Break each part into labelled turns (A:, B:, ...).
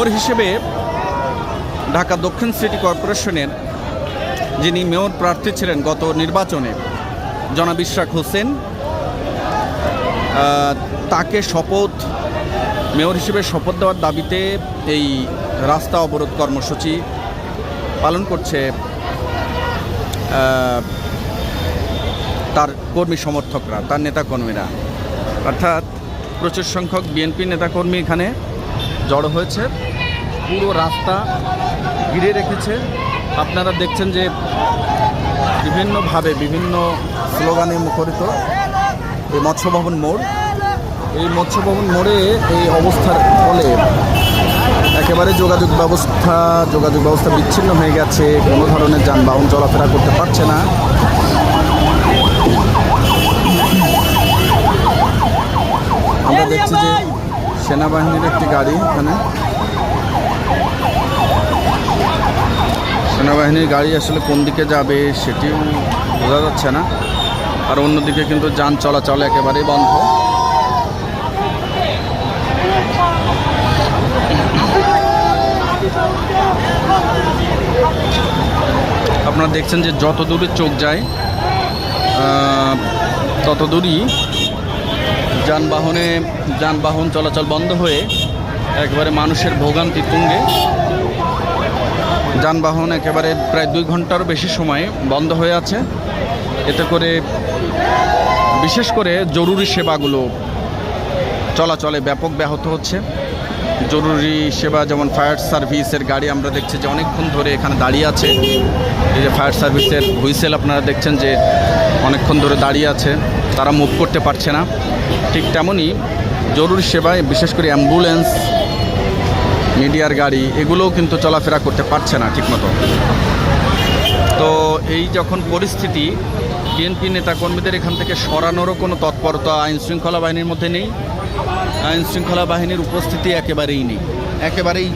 A: Mayor হিসেবে ঢাকা দক্ষিণ city কর্পোরেশনের যিনি মেয়র প্রার্থী ছিলেন গত নির্বাচনে, জনাব ইশরাক হোসেন তাকে শপথ, মেয়র হিসেবে শপথ দেওয়ার দাবিতে এই রাস্তা অবরোধ কর্মসূচি পালন করছে তার কর্মী সমর্থকরা, তার নেতাকর্মীরা। অর্থাৎ প্রচুর সংখ্যক বিএনপি নেতাকর্মী এখানে জড়ো হয়েছে। পুরো রাস্তা ঘিরে রেখেছে। আপনারা দেখছেন যে বিভিন্নভাবে বিভিন্ন স্লোগানে মুখরিত এই মৎস্যভবন মোড়। এই মৎস্যভবন মোড়ে এই অবস্থার ফলে একেবারে যোগাযোগ ব্যবস্থা যোগাযোগ ব্যবস্থা বিচ্ছিন্ন হয়ে গেছে। কোনো ধরনের যানবাহন চলাফেরা করতে পারছে না। আমরা দেখছি যে সেনাবাহিনীর একটি গাড়ি এখানে সেনাবাহিনীর গাড়ি আসলে কোন দিকে যাবে সেটিও বোঝা যাচ্ছে না। আর অন্যদিকে কিন্তু যান চলাচল একেবারেই বন্ধ। আপনারা দেখছেন যে যত দূরে চোখ যায় তত দূরই যানবাহনে যানবাহন চলাচল বন্ধ হয়ে একেবারে মানুষের ভোগান্তি তুঙ্গে। যানবাহন একেবারে প্রায় দুই ঘন্টারও বেশি সময় বন্ধ হয়ে আছে। এতে করে বিশেষ করে জরুরি সেবাগুলো চলাচলে ব্যাপক ব্যাহত হচ্ছে। জরুরি সেবা যেমন ফায়ার সার্ভিসের গাড়ি আমরা দেখছি যে অনেকক্ষণ ধরে এখানে দাঁড়িয়ে আছে। এই যে ফায়ার সার্ভিসের হুইসেল আপনারা দেখছেন যে অনেকক্ষণ ধরে দাঁড়িয়ে আছে, তারা মুভ করতে পারছে না। ঠিক তেমনই জরুরি সেবায় বিশেষ করে অ্যাম্বুলেন্স মিডিয়ার গাড়ি, এগুলোও কিন্তু চলাফেরা করতে পারছে না ঠিকমতো। তো এই যখন পরিস্থিতি, বিএনপি নেতাকর্মীদের এখান থেকে সরানোরও কোনো তৎপরতা আইন শৃঙ্খলা বাহিনীর মধ্যে নেই। আইন শৃঙ্খলা বাহিনীর উপস্থিতি একেবারেই নেই। একেবারেই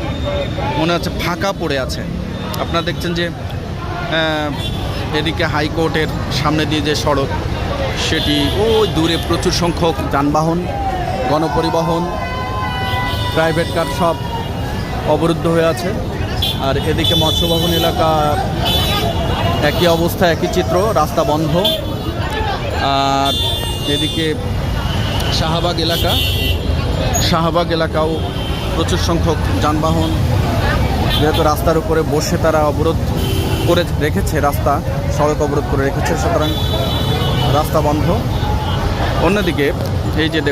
A: মনে হচ্ছে ফাঁকা পড়ে আছে। আপনারা দেখছেন যে এদিকে হাইকোর্টের সামনে দিয়ে যে সড়ক, সেটি ওই দূরে প্রচুর সংখ্যক যানবাহন, গণপরিবহন, প্রাইভেট কার সব অবরুদ্ধ হয়ে আছে। আর এদিকে মৎস্যভবন এলাকা একই অবস্থা, একই চিত্র, রাস্তা বন্ধ। আর এদিকে শাহবাগ এলাকা, শাহবাগ এলাকাও প্রচুর সংখ্যক যানবাহন, যেহেতু রাস্তার উপরে বসে তারা অবরোধ করে রেখেছে, রাস্তা সড়ক অবরোধ করে রেখেছে, সুতরাং রাস্তা বন্ধ। অন্যদিকে এই যে